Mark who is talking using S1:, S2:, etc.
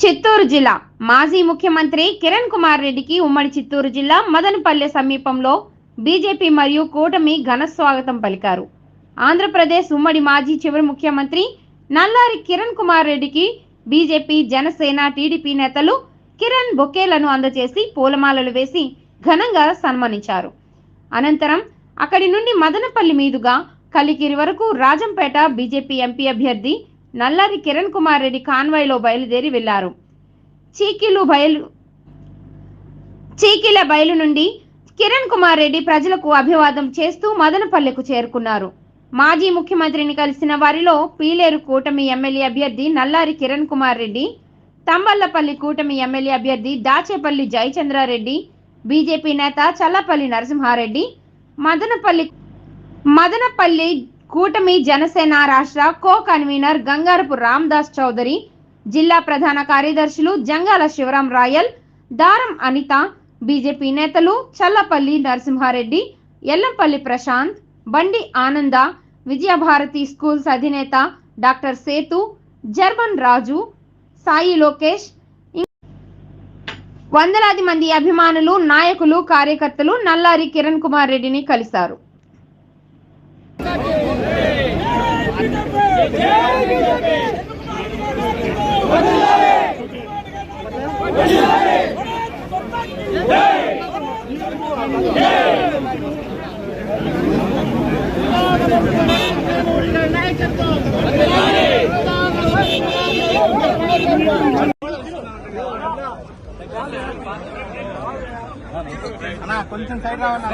S1: చిత్తూరు జిల్లా మాజీ ముఖ్యమంత్రి కిరణ్ కుమార్ రెడ్డికి ఉమ్మడి చిత్తూరు జిల్లా మదనపల్లె సమీపంలో బీజేపీ మరియు కూటమి ఘన స్వాగతం పలికారు. ఆంధ్రప్రదేశ్ ఉమ్మడి మాజీ చివరి ముఖ్యమంత్రి నల్లారి కిరణ్ కుమార్ రెడ్డికి బీజేపీ జనసేన టీడీపీ నేతలు కిరణ్ బొకేలను అందజేసి పూలమాలలు వేసి ఘనంగా సన్మానించారు. అనంతరం అక్కడి నుండి మదనపల్లి మీదుగా కలికిరి వరకు రాజంపేట బీజేపీ ఎంపీ అభ్యర్థి నల్లారి కిరణ్ కుమార్ రెడ్డి కాన్వాయ్లో బయలుదేరి వెళ్ళారు. చీకిలు బయలు చీకిల బయలు నుండి కిరణ్ కుమార్ రెడ్డి ప్రజలకు అభివాదం చేస్తూ మదనపల్లెకు చేరుకున్నారు. మాజీ ముఖ్యమంత్రిని కలిసిన వారిలో పీలేరు కూటమి ఎమ్మెల్యే అభ్యర్థి నల్లారి కిరణ్ కుమార్ రెడ్డి తంబళ్ళపల్లి కూటమి ఎమ్మెల్యే అభ్యర్థి దాచేపల్లి జయచంద్రారెడ్డి బీజేపీ నేత చల్లపల్లి నరసింహారెడ్డి మదనపల్లి మదనపల్లి కూటమి జనసేన రాష్ట్ర కో కన్వీనర్ గంగారపు రామ్దాస్ చౌదరి జిల్లా ప్రధాన కార్యదర్శులు జంగాల శివరాం రాయల్ దారం అనిత బీజేపీ నేతలు చల్లపల్లి నరసింహారెడ్డి ఎల్లంపల్లి ప్రశాంత్ బండి ఆనంద విజయభారతి స్కూల్స్ అధినేత డాక్టర్ సేతు జర్మన్ రాజు సాయి లోకేష్ వందలాది మంది అభిమానులు నాయకులు కార్యకర్తలు నల్లారి కిరణ్ కుమార్ రెడ్డిని కలిశారు.
S2: కొంచెం సైడ్ రావన్నా?